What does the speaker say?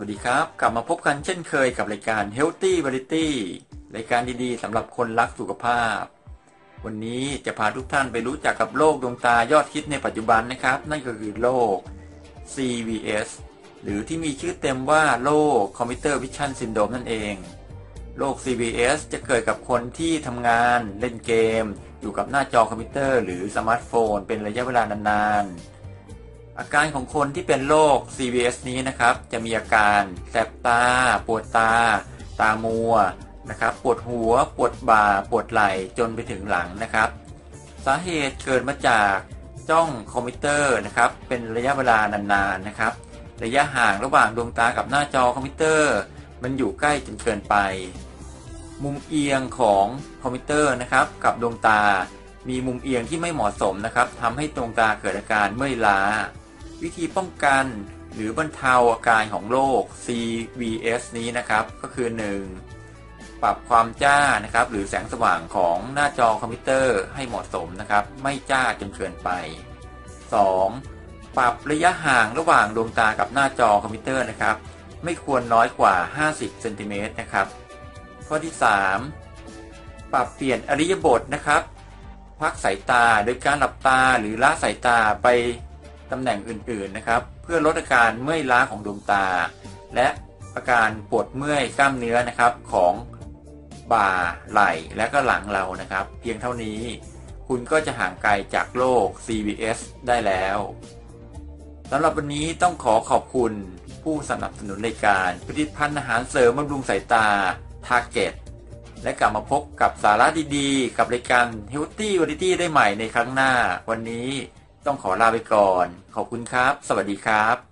สวัสดีครับ กลับมาพบกันเช่นเคยกับรายการ Healthy Variety รายการดีๆสำหรับคนรักสุขภาพ วันนี้จะพาทุกท่านไปรู้จักกับโรคดวงตายอดฮิตในปัจจุบันนะครับ นั่นก็คือโรค CVS หรือที่มีชื่อเต็มว่าโรค Computer Vision Syndrome นั่นเองโรค CVS จะเกิดกับคนที่ทำงาน เล่นเกม อยู่กับหน้าจอคอมพิวเตอร์ หรือสมาร์ทโฟน เป็นระยะเวลานานๆ อาการของคนที่เป็นโรค CVS นี้นะครับ จะมีอาการแสบตา ปวดตา ตามัวนะครับปวดหัว ปวดบ่า ปวดไหล่จนไปถึงหลังนะครับ สาเหตุเกิดมาจากจ้องคอมพิวเตอร์นะครับเป็นระยะเวลานานๆนะครับ ระยะห่างระหว่างดวงตากับหน้าจอคอมพิวเตอร์ มันอยู่ใกล้จนเกินไป มุมเอียงของคอมพิวเตอร์นะครับ กับดวงตามีมุมเอียงที่ไม่เหมาะสมนะครับทำให้ดวงตาเกิดอาการเมื่อยล้า วิธีป้องกันหรือบรรเทาอาการของโรค CVS นี้นะครับ ก็คือ 1. ปรับความจ้านะครับ หรือแสงสว่างของหน้าจอคอมพิวเตอร์ให้เหมาะสมนะครับ ไม่จ้าจนเกินไป 2. ปรับระยะห่างระหว่างดวงตากับหน้าจอคอมพิวเตอร์นะครับ ไม่ควรน้อยกว่า 50เซนติเมตรนะครับ ข้อที่ 3 ปรับเปลี่ยนอริยบทนะครับ พักสายตาโดยการหลับตาหรือละสายตาไป ตำแหน่งอื่นๆนะครับ เพื่อลดอาการเมื่อยล้าของดวงตา และอาการปวดเมื่อยกล้ามเนื้อนะครับของบ่าไหล่และก็หลังเรานะครับ เพียงเท่านี้ คุณก็จะห่างไกลจากโรค CVS ได้แล้วสำหรับวันนี้ต้องขอขอบคุณผู้สนับสนุนรายการผลิตภัณฑ์อาหารเสริมบำรุงสายตา Target และกลับมาพบกับสาระดีๆ กับรายการ Healthy Variety ได้ใหม่ในครั้งหน้า วันนี้ ต้องขอลาไปก่อน ขอบคุณครับ สวัสดีครับ